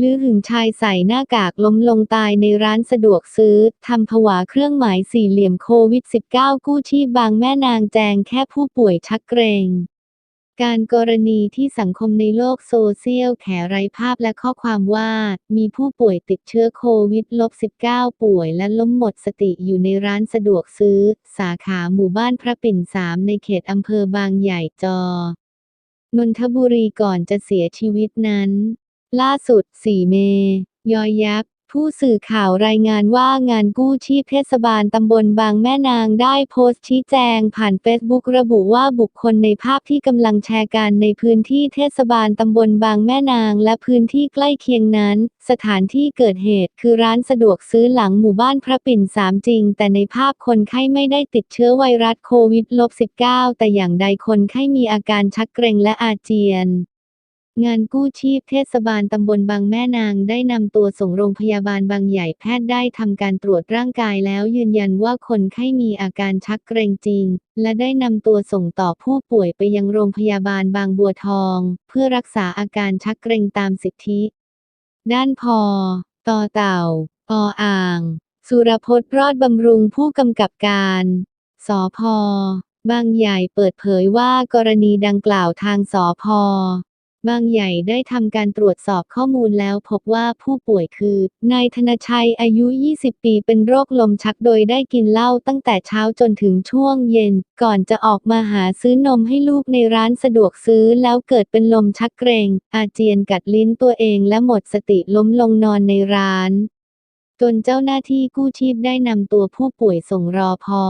ลือหึงชายใส่หน้ากากล้มลงตายในร้านสะดวกซื้อ ทำผวาเครื่องหมายสี่เหลี่ยมโควิด -19 กู้ชีพบางแม่นางแจงแค่ผู้ป่วยชักเกรงการกรณีที่สังคมในโลกโซเชียลแขไรภาพและข้อความว่า มีผู้ป่วยติดเชื้อโควิด -19 ป่วยและล้มหมดสติอยู่ในร้านสะดวกซื้อ สาขาหมู่บ้านพระปิ่นสามในเขตอำเภอบางใหญ่จอนนทบุรีก่อนจะเสียชีวิตนั้น ล่าสุด 4 เมยอยักษ์ ผู้สื่อข่าวรายงานว่างานกู้ชีพเทศบาลตำบลบางแม่นางได้โพสต์ชี้แจงผ่านเฟซบุ๊กระบุว่าบุคคลในภาพที่กำลังแชร์กันในพื้นที่เทศบาลตำบลบางแม่นางและพื้นที่ใกล้เคียงนั้น สถานที่เกิดเหตุคือร้านสะดวกซื้อหลังหมู่บ้านพระปิ่นสามจริง แต่ในภาพคนไข้ไม่ได้ติดเชื้อไวรัสโควิด -19 แต่อย่างใดคนไข้มีอาการชักเกร็งและอาเจียน งานกู้ชีพเทศบาลตำบลบางแม่นางได้นำตัวส่งโรงพยาบาลบางใหญ่แพทย์ได้ทำการตรวจร่างกายแล้วยืนยันว่าคนไข้มีอาการชักเกร็งจริง และได้นำตัวส่งต่อผู้ป่วยไปยังโรงพยาบาลบางบัวทอง เพื่อรักษาอาการชักเกร็งตามสิทธิ ด้านพอต่อเต่าออ่าง สุรพจน์รอดบำรุงผู้กำกับการสอพบางใหญ่เปิดเผยว่ากรณีดังกล่าวทางสอพ บางใหญ่ได้ทำการตรวจสอบข้อมูลแล้วพบว่าผู้ป่วยคือ นายธนชัยอายุ 20 ปีเป็นโรคลมชักโดยได้กินเหล้าตั้งแต่เช้าจนถึงช่วงเย็น ก่อนจะออกมาหาซื้อนมให้ลูกในร้านสะดวกซื้อแล้วเกิดเป็นลมชักเกรง อาเจียนกัดลิ้นตัวเองและหมดสติล้มลงนอนในร้าน จนเจ้าหน้าที่กู้ชีพได้นำตัวผู้ป่วยส่งรอพอ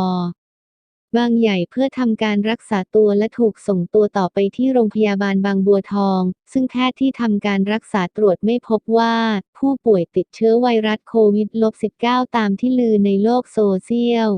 บางใหญ่เพื่อทำการรักษาตัวและถูกส่งตัวต่อไปที่โรงพยาบาลบางบัวทอง ซึ่งแพทย์ที่ทำการรักษาตรวจไม่พบว่า ผู้ป่วยติดเชื้อไวรัสโควิด -19 ตามที่ลือในโลกโซเชียล